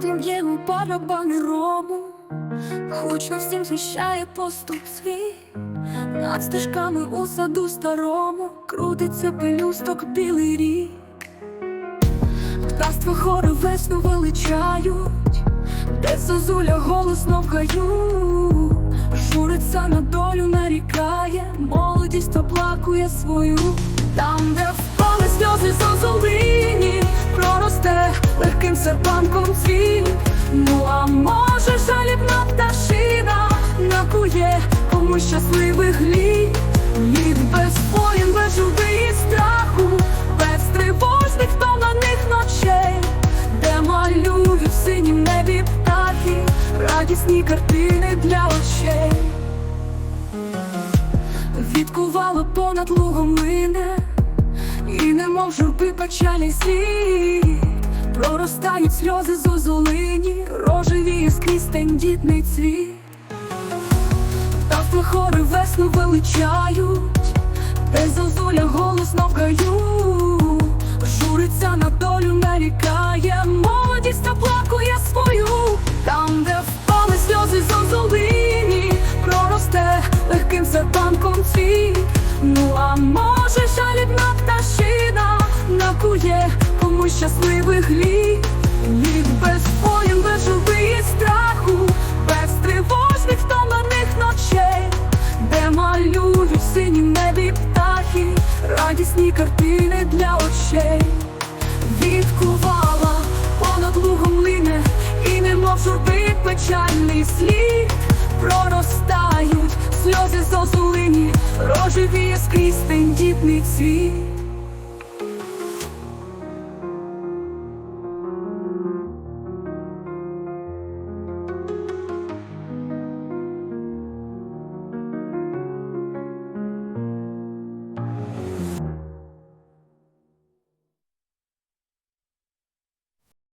Один б'є у барабани рому, Гучно всім звіщає поступ свій, над стежками у саду старому крутиться пелюсток білий рік. Птаства хори весну величають, де зозуля голосно вгають, журиться на долю нарікає, молодість оплакує свою, легким серпанком цвіт. Ну а може жалібна пташина накує комусь щасливих літ, літ без воїн, без журби і страху, без тривожних втомлених ночей, де малюють в синім небі птахи, радісні картини для очей. Відкувала понад лугом мине, і немов журби печалі слід Проростають сльози зозулині, рожевіє скрізь тендітний цвіт. Та хори весну величають, де зозуля голосно вгають, журиться на долю нарікає, молодість оплакує свою, там, де впали сльози зозулині, проросте легким серпанком цвіт. Ну а може жалібна пташина накує щасливих літ, літ без воїн, без журби і страху, без тривожних втомлених ночей, де малюють синім небі птахи, радісні картини для очей, відкувала понад лугом лине, і немов журби печальний слід, проростають сльози зозулині, рожевіє скрізь тендітний цвіт.